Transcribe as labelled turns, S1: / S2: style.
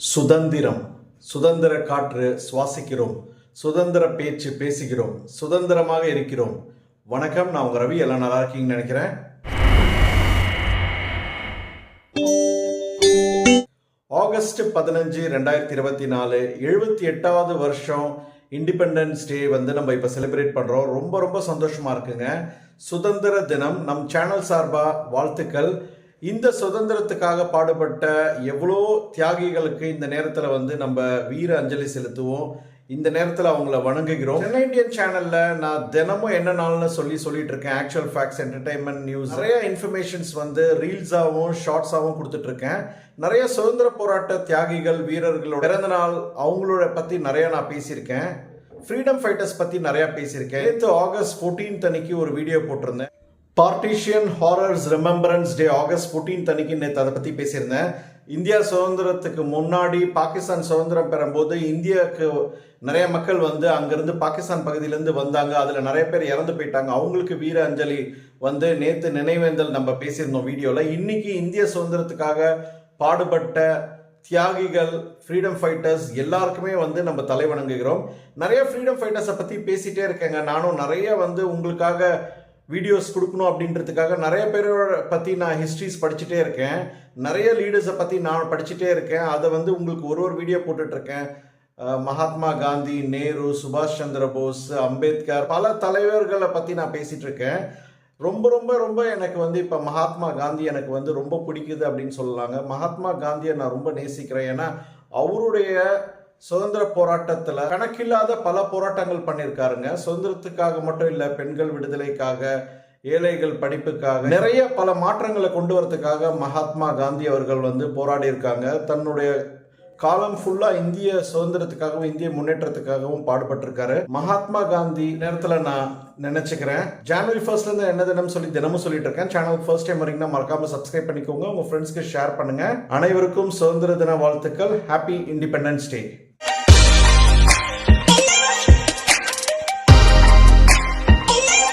S1: சுதந்திரம். சுதந்திர காற்று சுவாசிக்கிறோம். சுதந்திர பேச்சு பேசுகிறோம். சுதந்திரமாக இருக்கிறோம். வணக்கம் நான் உங்கள் ரவி. எல்லாம் நல்லா இருக்கீங்கன்னு நினைக்கிறேன். ஆகஸ்ட் பதினஞ்சு ரெண்டாயிரத்தி இருபத்தி நாலு எழுபத்தி எட்டாவது வருஷம் இண்டிபெண்டன்ஸ் டே வந்து நம்ம இப்போ செலிப்ரேட் பண்ணுறோம் ரொம்ப ரொம்ப சந்தோஷமாக இருக்குங்க. சுதந்திர தினம். நம் சேனல் சார்பாக வாழ்த்துக்கள். இந்த சுதந்திரத்துக்காக பாடுபட்ட எவ்வளோ தியாகிகளுக்கு இந்த நேரத்தில் வந்து நம்ம வீர அஞ்சலி செலுத்துவோம். இந்த நேரத்தில் அவங்கள வணங்குகிறோம். சென்னை இந்தியன் சேனல்ல நான் தினமும் என்ன நாள்னு சொல்லி சொல்லிட்டு இருக்கேன். ஆக்சுவல் ஃபேக்ட்ஸ் என்டர்டைன்மெண்ட் நியூஸ் நிறைய இன்ஃபர்மேஷன்ஸ் வந்து ரீல்ஸாகவும் ஷார்ட்ஸாகவும் கொடுத்துட்டு இருக்கேன் நிறைய சுதந்திர போராட்ட தியாகிகள் வீரர்களோட பிறந்த நாள் அவங்களோட பற்றி நிறைய நான் பேசியிருக்கேன். ஃப்ரீடம் ஃபைட்டர்ஸ் பற்றி நிறைய பேசியிருக்கேன். நேற்று ஆகஸ்ட் 14th அன்னைக்கு ஒரு வீடியோ போட்டிருந்தேன். Partition Horrors Remembrance Day August 14th அன்னைக்கு நேற்று அதை பற்றி பேசியிருந்தேன். இந்தியா சுதந்திரத்துக்கு முன்னாடி பாகிஸ்தான் சுதந்திரம் பெறும்போது இந்தியாவுக்கு நிறைய மக்கள் வந்து அங்கேருந்து பாகிஸ்தான் பகுதியிலேருந்து வந்தாங்க. அதில் நிறைய பேர் இறந்து போயிட்டாங்க. அவங்களுக்கு வீர அஞ்சலி வந்து நேற்று நினைவேந்தல் நம்ம பேசியிருந்தோம் வீடியோவில் இன்னைக்கு இந்திய சுதந்திரத்துக்காக பாடுபட்ட தியாகிகள் ஃப்ரீடம் ஃபைட்டர்ஸ் எல்லாருக்குமே வந்து நம்ம தலைவணங்குகிறோம் நிறைய ஃப்ரீடம் ஃபைட்டர்ஸை பற்றி பேசிகிட்டே இருக்கேங்க. நானும் நிறைய வந்து உங்களுக்காக வீடியோஸ் கொடுக்கணும் அப்படின்றதுக்காக நிறைய பேரோட பற்றி நான் ஹிஸ்ட்ரிஸ் படிச்சுட்டே இருக்கேன். நிறைய லீடர்ஸை பற்றி நான் படிச்சுட்டே இருக்கேன். அதை வந்து உங்களுக்கு ஒரு ஒரு வீடியோ போட்டுட்ருக்கேன். மகாத்மா காந்தி நேரு சுபாஷ் சந்திர போஸ் அம்பேத்கர் பல தலைவர்களை பற்றி நான் பேசிகிட்டு இருக்கேன் ரொம்ப ரொம்ப ரொம்ப எனக்கு வந்து இப்போ மகாத்மா காந்தி எனக்கு வந்து ரொம்ப பிடிக்குது அப்படின்னு சொல்லலாங்க. மகாத்மா காந்தியை நான் ரொம்ப நேசிக்கிறேன். ஏன்னா அவருடைய சுதந்திர போராட்டத்தில் கணக்கில்லாத பல போராட்டங்கள் பண்ணியிருக்காருங்க சுதந்திரத்துக்காக மட்டும் இல்லை பெண்கள் விடுதலைக்காக ஏழைகள் படிப்புக்காக நிறைய பல மாற்றங்களை கொண்டு வரதுக்காக மகாத்மா காந்தி அவர்கள் வந்து போராடி இருக்காங்க தன்னுடைய காலம் ஃபுல்லா இந்திய சுதந்திரத்துக்காகவும் இந்திய முன்னேற்றத்துக்காகவும் பாடுபட்டிருக்காரு. மகாத்மா காந்தி நேரத்தில் நான் நினைச்சுக்கிறேன். ஜனவரி ஃபர்ஸ்ட்ல இருந்து என்ன தினம் சொல்லி தினமும் சொல்லிட்டு இருக்கேன். சேனல் ஃபர்ஸ்ட் டைம் வரீங்கன்னா மறக்காம சப்ஸ்கிரைப் பண்ணிக்கோங்க. உங்க ஃப்ரெண்ட்ஸ்க்கு ஷேர் பண்ணுங்க. அனைவருக்கும் சுதந்திர தின வாழ்த்துக்கள். Happy independence day